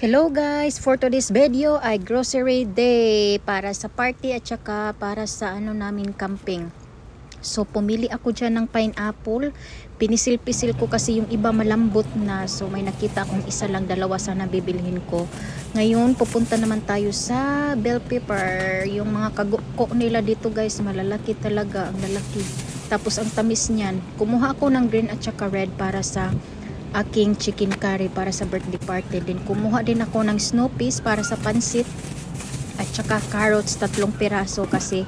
Hello guys! For today's video ay grocery day para sa party at saka para sa ano namin camping. So pumili ako dyan ng pineapple. Pinisil-pisil ko kasi yung iba malambot na. So may nakita akong isa lang, dalawa sana bibilhin ko. Ngayon pupunta naman tayo sa bell pepper. Yung mga kaguko nila dito guys, malalaki talaga. Ang lalaki. Tapos ang tamis niyan. Kumuha ako ng green at saka red para sa aking chicken curry para sa birthday party din. Kumuha din ako ng snow peas para sa pansit at saka carrots tatlong piraso kasi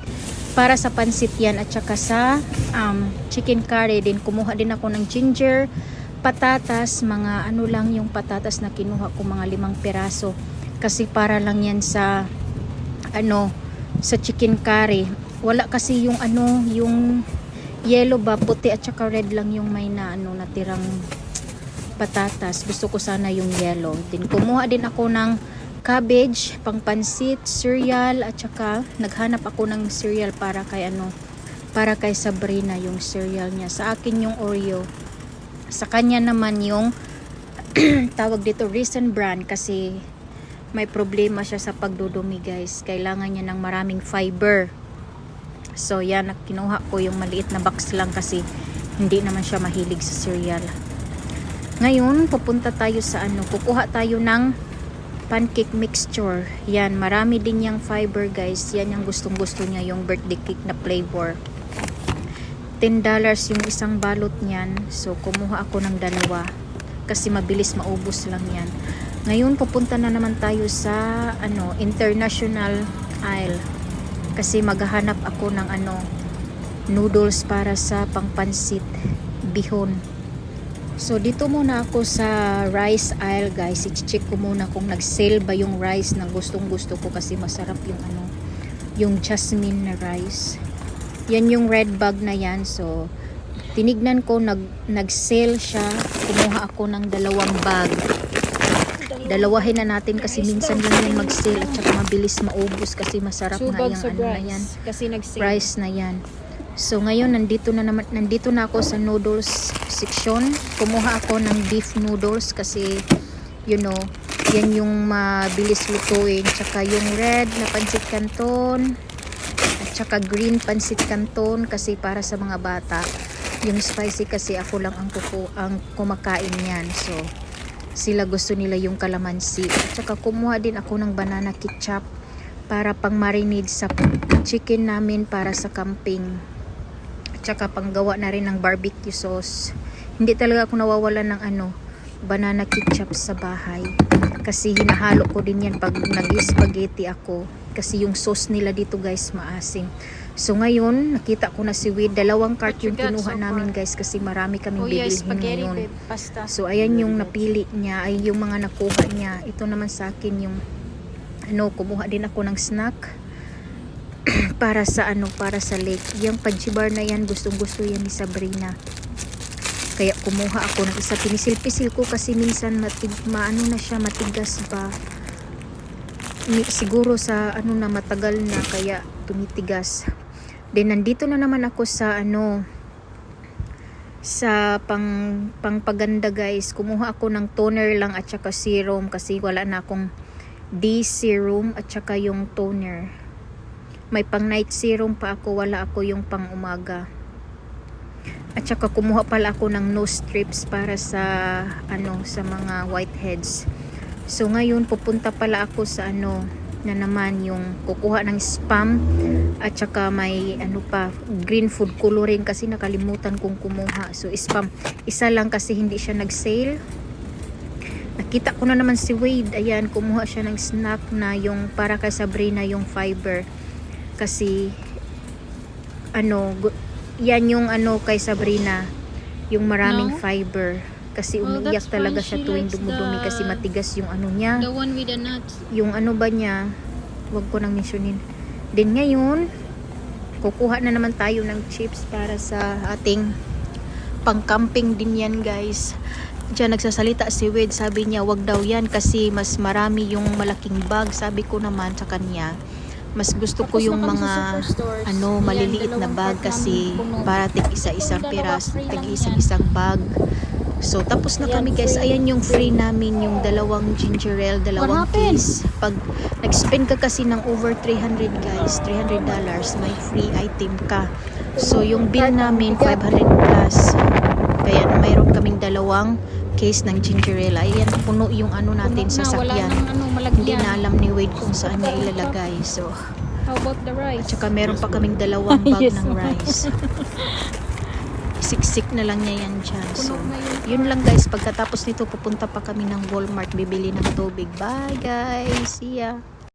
para sa pansit yan at saka sa um, chicken curry din. Kumuha din ako ng ginger patatas mga ano lang yung patatas na kinuha ko mga limang piraso. Kasi para lang yan sa ano sa chicken curry. Wala kasi yung ano yung yellow ba puti at saka red lang yung may na ano natirang patatas. Gusto ko sana yung yellow. Din kumuha din ako ng cabbage, pangpansit, cereal at saka naghanap ako ng cereal para kay ano, para kay Sabrina yung cereal niya. Sa akin yung Oreo. Sa kanya naman yung tawag dito Raisin Bran kasi may problema siya sa pagdudumi guys. Kailangan niya ng maraming fiber. So yan, kinuha ko yung maliit na box lang kasi hindi naman siya mahilig sa cereal. Ngayon, pupunta tayo sa ano, kukuha tayo ng pancake mixture. Yan, marami din yung fiber guys. Yan yung gustong gusto niya, yung birthday cake na flavor. $10 yung isang balot niyan. So, kumuha ako ng dalawa. Kasi mabilis maubos lang yan. Ngayon, pupunta na naman tayo sa ano, international aisle. Kasi maghahanap ako ng ano, noodles para sa pangpansit bihon. So dito muna ako sa rice aisle guys. I-check ko muna kung nag-sale ba yung rice na gustong gusto ko kasi masarap yung ano, yung jasmine na rice. Yan yung red bag na yan. So tinignan ko nag nag-sale siya. Kumuha ako ng dalawang bag. Dalawahin na natin kasi minsan lang yan mag-sale at saka mabilis maubos kasi masarap Two nga yung ano na yan Kasi nag-sale. rice na yan. So ngayon nandito na naman nandito na ako sa noodles section. Kumuha ako ng beef noodles kasi you know, yan yung mabilis lutuin. Tsaka yung red na pancit canton at tsaka green pancit canton kasi para sa mga bata. Yung spicy kasi ako lang ang kuku ang kumakain niyan. So sila gusto nila yung kalamansi. At saka kumuha din ako ng banana ketchup para pang marinade sa chicken namin para sa camping. At saka panggawa na rin ng barbecue sauce. Hindi talaga ako nawawalan ng ano, banana ketchup sa bahay. Kasi hinahalo ko din yan pag nag-spaghetti ako. Kasi yung sauce nila dito guys maasim. So ngayon, nakita ko na si Wade. Dalawang cart yung kinuha so namin guys kasi marami kaming Oh bibilhin ngayon. So ayan yung napili niya, ay yung mga nakuha niya. Ito naman sa akin yung ano, kumuha din ako ng snack para sa ano, para sa lake. Yung panchibar na yan, gustong gusto yan ni Sabrina. Kaya kumuha ako ng isa. Pinisil-pisil ko kasi minsan matig, maano na siya, matigas ba. Siguro sa ano na matagal na kaya tumitigas. Then nandito na naman ako sa ano, sa pang pangpaganda guys kumuha ako ng toner lang at saka serum kasi wala na akong day serum at saka yung toner may pang night serum pa ako wala ako yung pang umaga. At saka kumuha pala ako ng nose strips para sa ano sa mga whiteheads. So ngayon pupunta pala ako sa ano na naman yung kukuha ng spam. At saka may ano pa green food coloring kasi nakalimutan kong kumuha. So spam. Isa lang kasi hindi siya nag sale nakita ko na naman si Wade. Ayan kumuha siya ng snack na yung para kay Sabrina yung fiber kasi ano yan yung ano kay Sabrina yung maraming No? fiber kasi umiiyak that's talaga siya tuwing dumudumi the- kasi matigas yung ano niya The one with the nuts. yung ano ba niya, wag ko nang mentionin. Din ngayon, kukuha na naman tayo ng chips para sa ating pang-camping din yan guys. Diyan nagsasalita si Wade, sabi niya wag daw yan kasi mas marami yung malaking bag. Sabi ko naman sa kanya, mas gusto ko yung mga ano maliliit na bag kasi para tig isa-isang piras, tig isang-isang bag. So, tapos na kami guys. Ayan yung free namin, yung dalawang ginger ale, dalawang case. Pag nag-spend ka kasi ng over 300 guys, $300, may free item ka. So, yung bill namin, 500 plus. Kaya mayroon kaming dalawang case ng ginger ale. Ayan, puno yung ano natin sa sakyan. ano, Hindi na alam ni Wade kung saan niya ilalagay. So, How about the rice? at saka meron pa kaming dalawang bag Yes, ng rice. Siksik na lang niya yan dyan. So, yun lang guys. Pagkatapos nito, pupunta pa kami ng Walmart. Bibili ng tubig. Bye guys. See ya.